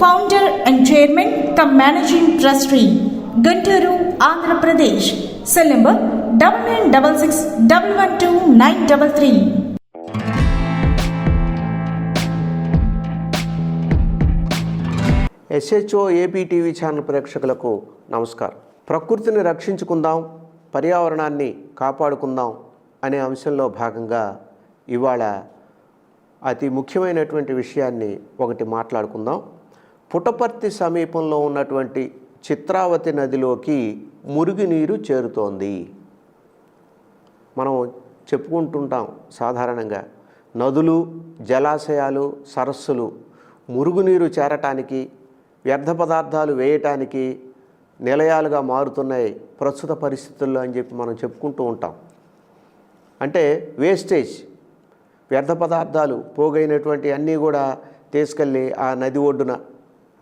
Founder and chairman cum managing trustee Guntur Andhra Pradesh cell number double nine double six double one two nine double three SHO AP TV channel ప్రేక్షకులకు నమస్కారం. ప్రకృతిని రక్షించుకుందాం పర్యావరణాన్ని కాపాడుకుందాం అనే అంశంలో భాగంగా ఇవాళ అతి ముఖ్యమైనటువంటి విషయాన్ని ఒకటి మాట్లాడుకుందాం. పుటపర్తి సమీపంలో ఉన్నటువంటి చిత్రావతి నదిలోకి మురుగునీరు చేరుతోంది. మనం చెప్పుకుంటుంటాం సాధారణంగా నదులు జలాశయాలు సరస్సులు మురుగునీరు చేరటానికి వ్యర్థ పదార్థాలు వేయటానికి నిలయాలుగా మారుతున్నాయి ప్రస్తుత పరిస్థితుల్లో అని చెప్పి మనం చెప్పుకుంటూ ఉంటాం. అంటే వేస్టేజ్ వ్యర్థ పదార్థాలు పోగైనటువంటి అన్నీ కూడా తీసుకెళ్ళి ఆ నది ఒడ్డున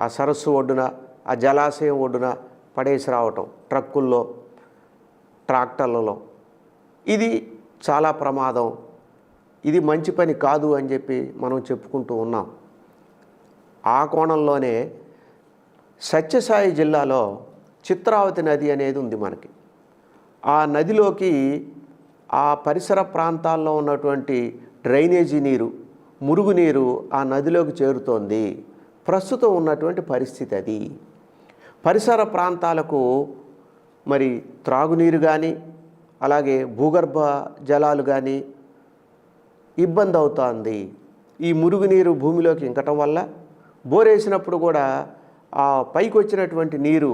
ఆ సరస్సు ఒడ్డున ఆ జలాశయం ఒడ్డున పడేసి రావటం ట్రక్కుల్లో ట్రాక్టర్లలో. ఇది చాలా ప్రమాదం. ఇది మంచి పని కాదు అని చెప్పి మనం చెప్పుకుంటూ ఉన్నాం. ఆ కోణంలోనే సత్యసాయి జిల్లాలో చిత్రావతి నది అనేది ఉంది మనకి. ఆ నదిలోకి ఆ పరిసర ప్రాంతాల్లో ఉన్నటువంటి డ్రైనేజీ నీరు మురుగునీరు ఆ నదిలోకి చేరుతోంది. ప్రస్తుతం ఉన్నటువంటి పరిస్థితి అది. పరిసర ప్రాంతాలకు మరి త్రాగునీరు కానీ అలాగే భూగర్భ జలాలు కానీ ఇబ్బంది అవుతోంది. ఈ మురుగునీరు భూమిలోకి ఇంకటం వల్ల బోరేసినప్పుడు కూడా ఆ పైకి వచ్చినటువంటి నీరు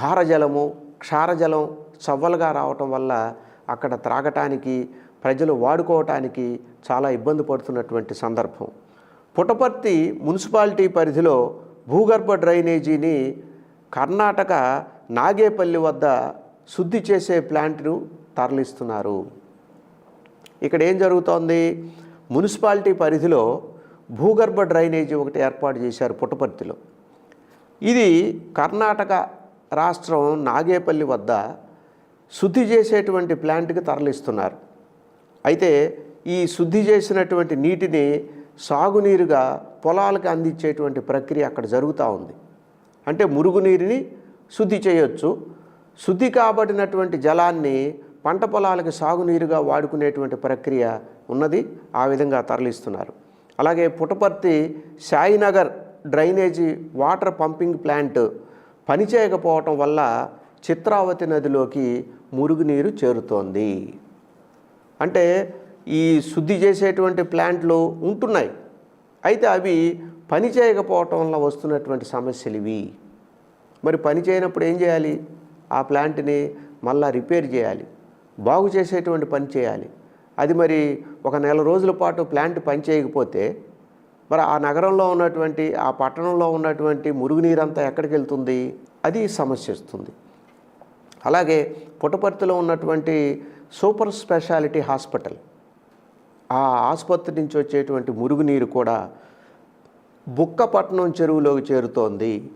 భారజలము క్షారజలం చవ్వలుగా రావటం వల్ల అక్కడ త్రాగటానికి ప్రజలు వాడుకోవటానికి చాలా ఇబ్బంది పడుతున్నటువంటి సందర్భం. పుటపర్తి మున్సిపాలిటీ పరిధిలో భూగర్భ డ్రైనేజీని కర్ణాటక నాగేపల్లి వద్ద శుద్ధి చేసే ప్లాంట్ను తరలిస్తున్నారు. ఇక్కడ ఏం జరుగుతోంది? మున్సిపాలిటీ పరిధిలో భూగర్భ డ్రైనేజీ ఒకటి ఏర్పాటు చేశారు పుట్టపర్తిలో ఇది కర్ణాటక రాష్ట్రం నాగేపల్లి వద్ద శుద్ధి చేసేటువంటి ప్లాంట్కి తరలిస్తున్నారు. అయితే ఈ శుద్ధి చేసినటువంటి నీటిని సాగునీరుగా పొలాలకు అందించేటువంటి ప్రక్రియ అక్కడ జరుగుతూ ఉంది. అంటే మురుగునీరుని శుద్ధి చేయొచ్చు. శుద్ధి కాబడినటువంటి జలాన్ని పంట పొలాలకు సాగునీరుగా వాడుకునేటువంటి ప్రక్రియ ఉన్నది. ఆ విధంగా తరలిస్తున్నారు. అలాగే Puttaparthi Sainagar drainage water pumping plant పనిచేయకపోవటం వల్ల చిత్రావతి నదిలోకి మురుగునీరు చేరుతోంది. అంటే ఈ శుద్ధి చేసేటువంటి ప్లాంట్లు ఉంటున్నాయి. అయితే అవి పని చేయకపోవటం వల్ల వస్తున్నటువంటి సమస్యలు ఇవి మరి పని చేయనప్పుడు ఏం చేయాలి? ఆ ప్లాంట్ని మళ్ళా రిపేర్ చేయాలి. బాగు చేసేటువంటి పని చేయాలి. అది మరి ఒక నెల రోజుల పాటు ప్లాంట్ పని చేయకపోతే మరి ఆ నగరంలో ఉన్నటువంటి ఆ పట్టణంలో ఉన్నటువంటి మురుగునీరంతా ఎక్కడికి వెళ్తుంది? అది సమస్య వస్తుంది. అలాగే పుట్టపర్తిలో ఉన్నటువంటి సూపర్ స్పెషాలిటీ హాస్పిటల్ ఆ ఆసుపత్రి నుంచి వచ్చేటువంటి మురుగునీరు కూడా బుక్కపట్నం చెరువులోకి చేరుతోంది.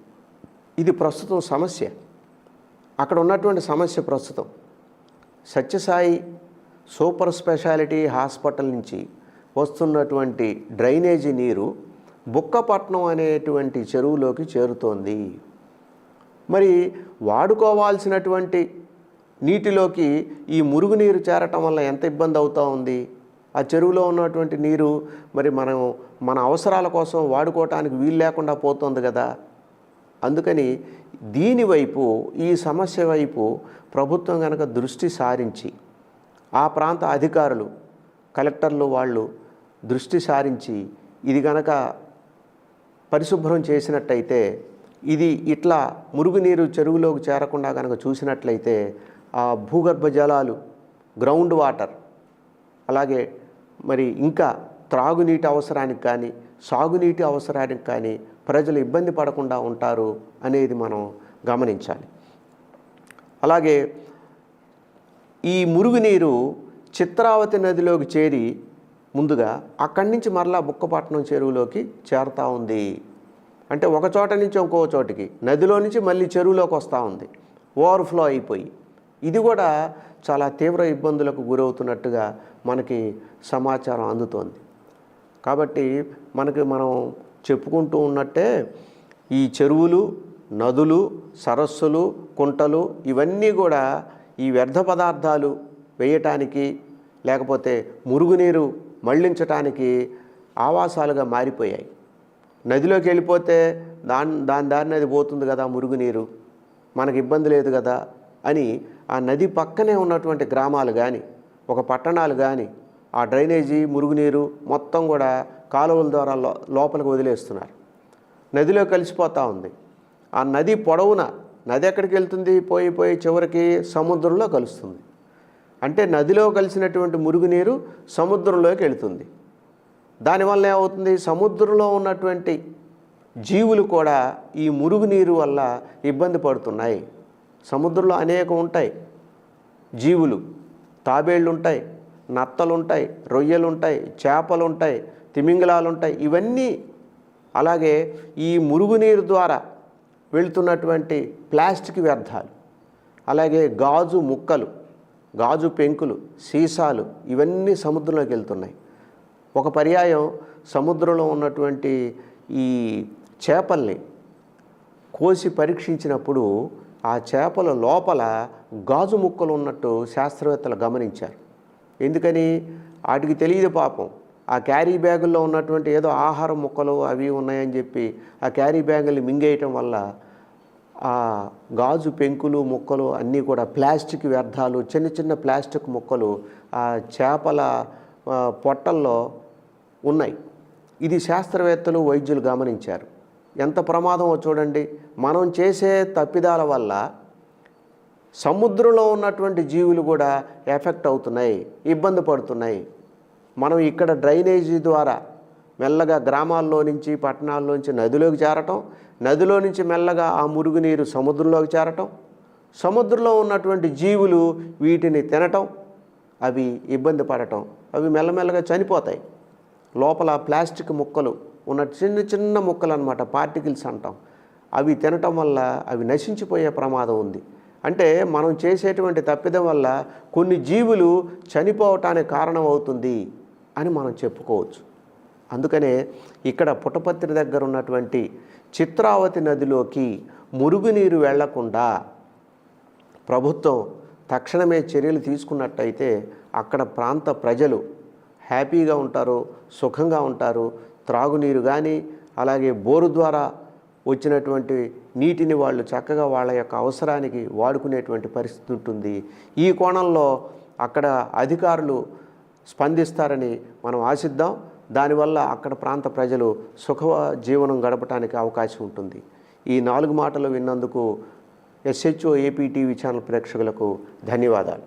ఇది ప్రస్తుతం సమస్య. అక్కడ ఉన్నటువంటి సమస్య ప్రస్తుతం. సత్యసాయి సూపర్ స్పెషాలిటీ హాస్పిటల్ నుంచి వస్తున్నటువంటి డ్రైనేజీ నీరు బుక్కపట్నం అనేటువంటి చెరువులోకి చేరుతోంది. మరి వాడుకోవాల్సినటువంటి నీటిలోకి ఈ మురుగునీరు చేరటం వల్ల ఎంత ఇబ్బంది అవుతూ ఉంది? ఆ చెరువులో ఉన్నటువంటి నీరు మరి మనం మన అవసరాల కోసం వాడుకోవటానికి వీలు లేకుండా పోతుంది కదా. అందుకని దీనివైపు ఈ సమస్య వైపు ప్రభుత్వం కనుక దృష్టి సారించి ఆ ప్రాంత అధికారులు కలెక్టర్లు వాళ్ళు దృష్టి సారించి ఇది కనుక పరిశుభ్రం చేసినట్టయితే ఇది ఇట్లా మురుగునీరు చెరువులోకి చేరకుండా కనుక చూసినట్లయితే ఆ భూగర్భ జలాలు గ్రౌండ్ వాటర్ అలాగే మరి ఇంకా త్రాగునీటి అవసరానికి కానీ సాగునీటి అవసరానికి కానీ ప్రజలు ఇబ్బంది పడకుండా ఉంటారు అనేది మనం గమనించాలి. అలాగే ఈ మురుగునీరు చిత్రావతి నదిలోకి చేరి ముందుగా అక్కడి నుంచి మరలా బుక్కపట్నం చెరువులోకి చేరుతూ ఉంది. అంటే ఒక చోట నుంచి ఇంకో చోటికి నదిలో నుంచి మళ్ళీ చెరువులోకి వస్తూ ఉంది. ఓవర్ఫ్లో అయిపోయి. ఇది కూడా చాలా తీవ్ర ఇబ్బందులకు గురవుతున్నట్టుగా మనకి సమాచారం అందుతోంది. కాబట్టి మనకి మనం చెప్పుకుంటూ ఉన్నట్టే ఈ చెరువులు నదులు సరస్సులు కుంటలు ఇవన్నీ కూడా ఈ వ్యర్థ పదార్థాలు వేయటానికి లేకపోతే మురుగునీరు మళ్ళించటానికి ఆవాసాలుగా మారిపోయాయి. నదిలోకి వెళ్ళిపోతే దాని దాని దారిని అది పోతుంది కదా మురుగునీరు. మనకి ఇబ్బంది లేదు కదా అని ఆ నది పక్కనే ఉన్నటువంటి గ్రామాలు కానీ ఒక పట్టణాలు కానీ ఆ డ్రైనేజీ మురుగునీరు మొత్తం కూడా కాలువల ద్వారా లోపలికి వదిలేస్తున్నారు. నదిలో కలిసిపోతూ ఉంది. ఆ నది పొడవున నది ఎక్కడికి వెళ్తుంది? పోయి పోయి చివరికి సముద్రంలో కలుస్తుంది. అంటే నదిలో కలిసినటువంటి మురుగునీరు సముద్రంలోకి వెళుతుంది. దానివల్ల ఏమవుతుంది? సముద్రంలో ఉన్నటువంటి జీవులు కూడా ఈ మురుగునీరు వల్ల ఇబ్బంది పడుతున్నాయి. సముద్రంలో అనేక ఉంటాయి. జీవులు తాబేళ్ళు ఉంటాయి నత్తలు ఉంటాయి రొయ్యలు ఉంటాయి చేపలు ఉంటాయి తిమింగలాలు ఉంటాయి ఇవన్నీ అలాగే ఈ మురుగునీరు ద్వారా వెళుతున్నటువంటి ప్లాస్టిక్ వ్యర్థాలు అలాగే గాజు ముక్కలు గాజు పెంకులు సీసాలు ఇవన్నీ సముద్రంలోకి వెళ్తున్నాయి. ఒక పర్యాయం సముద్రంలో ఉన్నటువంటి ఈ చేపల్ని కోసి పరీక్షించినప్పుడు ఆ చేపల లోపల గాజు ముక్కలు ఉన్నట్టు శాస్త్రవేత్తలు గమనించారు. ఎందుకని? వాటికి తెలియదు పాపం. ఆ క్యారీ బ్యాగుల్లో ఉన్నటువంటి ఏదో ఆహార ముక్కలు అవి ఉన్నాయని చెప్పి ఆ క్యారీ బ్యాగుల్ని మింగేయటం వల్ల ఆ గాజు పెంకులు ముక్కలు అన్నీ కూడా ప్లాస్టిక్ వ్యర్థాలు చిన్న చిన్న ప్లాస్టిక్ ముక్కలు ఆ చేపల పొట్టల్లో ఉన్నాయి. ఇది శాస్త్రవేత్తలు వైద్యులు గమనించారు. ఎంత ప్రమాదమో చూడండి. మనం చేసే తప్పిదాల వల్ల సముద్రంలో ఉన్నటువంటి జీవులు కూడా ఎఫెక్ట్ అవుతున్నాయి ఇబ్బంది పడుతున్నాయి. మనం ఇక్కడ డ్రైనేజీ ద్వారా మెల్లగా గ్రామాల్లో నుంచి పట్టణాల్లోంచి నదిలోకి చేరటం నదిలో నుంచి మెల్లగా ఆ మురుగునీరు సముద్రంలోకి చేరటం సముద్రంలో ఉన్నటువంటి జీవులు వీటిని తినటం అవి ఇబ్బంది పడటం అవి మెల్లమెల్లగా చనిపోతాయి. లోపల ప్లాస్టిక్ ముక్కలు ఉన్న చిన్న చిన్న ముక్కలు అనమాట పార్టికల్స్ అంటాం. అవి తినటం వల్ల అవి నశించిపోయే ప్రమాదం ఉంది. అంటే మనం చేసేటువంటి తప్పిదం వల్ల కొన్ని జీవులు చనిపోవటానికి కారణం అవుతుంది అని మనం చెప్పుకోవచ్చు. అందుకనే ఇక్కడ పుటపత్రి దగ్గర ఉన్నటువంటి చిత్రావతి నదిలోకి మురుగునీరు వెళ్ళకుండా ప్రభుత్వం తక్షణమే చర్యలు తీసుకున్నట్టయితే అక్కడ ప్రాంత ప్రజలు హ్యాపీగా ఉంటారు సుఖంగా ఉంటారు త్రాగునీరు కానీ అలాగే బోరు ద్వారా వచ్చినటువంటి నీటిని వాళ్ళు చక్కగా వాళ్ళ యొక్క అవసరానికి వాడుకునేటువంటి పరిస్థితి ఉంటుంది. ఈ కోణంలో అక్కడ అధికారులు స్పందిస్తారని మనం ఆశిద్దాం. దానివల్ల అక్కడ ప్రాంత ప్రజలు సుఖ జీవనం గడపడానికి అవకాశం ఉంటుంది. ఈ నాలుగు మాటలు విన్నందుకు ఎస్హెచ్ఓ ఏపీ టీవీ ఛానల్ ప్రేక్షకులకు ధన్యవాదాలు.